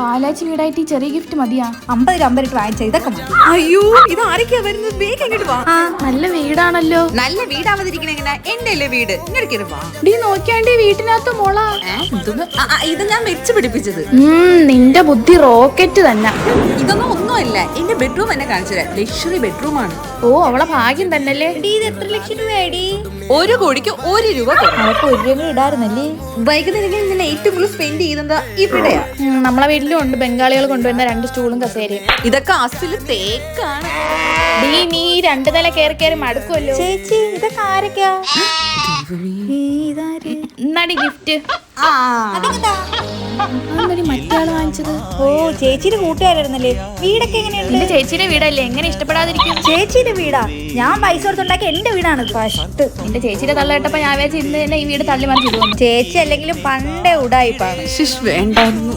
പാലാച്ചി വീടായിട്ട് ഈ ചെറിയ ഗിഫ്റ്റ് മതിയാ? അമ്പത് രൂപ അമ്പത് വാങ്ങിച്ച ഇതൊക്കെ മതി. അയ്യോ ഇത് ആരൊക്കെയാ വരുന്നത്? വേഗം ഇങ്ങോട്ട് വാ. ആ നല്ല വീടാണല്ലോ. നല്ല വീടാവാതിരിക്കണ എങ്ങനെ? എന്റെ അല്ലേ വീട്. ഇങ്ങോട്ട് വാ. ഡീ നോക്കിയാണ്ടി വീട്ടിനകത്ത് മോള. ഏ? ആ, ആ, ഇത് ഞാൻ വെച്ച് പിടിപ്പിച്ചത്. ഉം നിന്റെ ബുദ്ധി റോക്കറ്റ് തന്നെ. ഇതൊന്നും ഒന്നുമല്ല. എന്റെ ബെഡ്റൂം എന്നെ കാണിച്ചത് ലക്ഷറി ബെഡ്റൂം ആണ്. ഓ അവളെ ഭാഗ്യം തന്നല്ലേ? ഇത് എത്ര ലക്ഷം രൂപയാടി? ഒരു കോടിക്ക് ഒരു രൂപ തരും. അവർക്ക് ഒരു രൂപ ഇടാറുന്നല്ലേ? വൈകുന്നേരങ്ങളിൽ ഞാൻ ഏറ്റവും കൂടുതൽ സ്പെൻഡ് ചെയ്യുന്നത് ഇവിടെയാ. നമ്മളെ വീട്ടിലും ഉണ്ട്. ബംഗാളികൾ കൊണ്ടുവരുന്ന രണ്ട് സ്റ്റൂളും കസേരയും. ഇതൊക്കെ അസിൽ തേക്കാണ്. ഡീ നീ രണ്ടു നില കയറി കയറി മടുക്കുമല്ലോ ചേച്ചി ഇതൊക്കെ ആരൊക്കെയാ? ഇതാര്? എന്നാടി ഗിഫ്റ്റ് ആ. അതെന്താ? മറ്റേ വാങ്ങിച്ചത് ഓ ചേച്ചിയുടെ കൂട്ടുകാരായിരുന്നല്ലേ? വീടൊക്കെ എങ്ങനെയുണ്ട്? എന്റെ ചേച്ചിയുടെ വീടല്ലേ? എങ്ങനെ ഇഷ്ടപ്പെടാതിരിക്കും? ചേച്ചിയുടെ വീടാ? ഞാൻ പൈസ കൊടുത്തുണ്ടാക്കിയ എന്റെ വീടാണ്. ഫസ്റ്റ്. എന്റെ ചേച്ചിയുടെ തള്ളയിട്ടപ്പോ ഞാൻ വിചാരിച്ചു ഇന്ന് തന്നെ ഈ വീട് തള്ളി മറിച്ചിടുവന്നു ചേച്ചി അല്ലെങ്കിലും പണ്ടേ ഉടായിപ്പാണ്. വേണ്ടായിരുന്നു.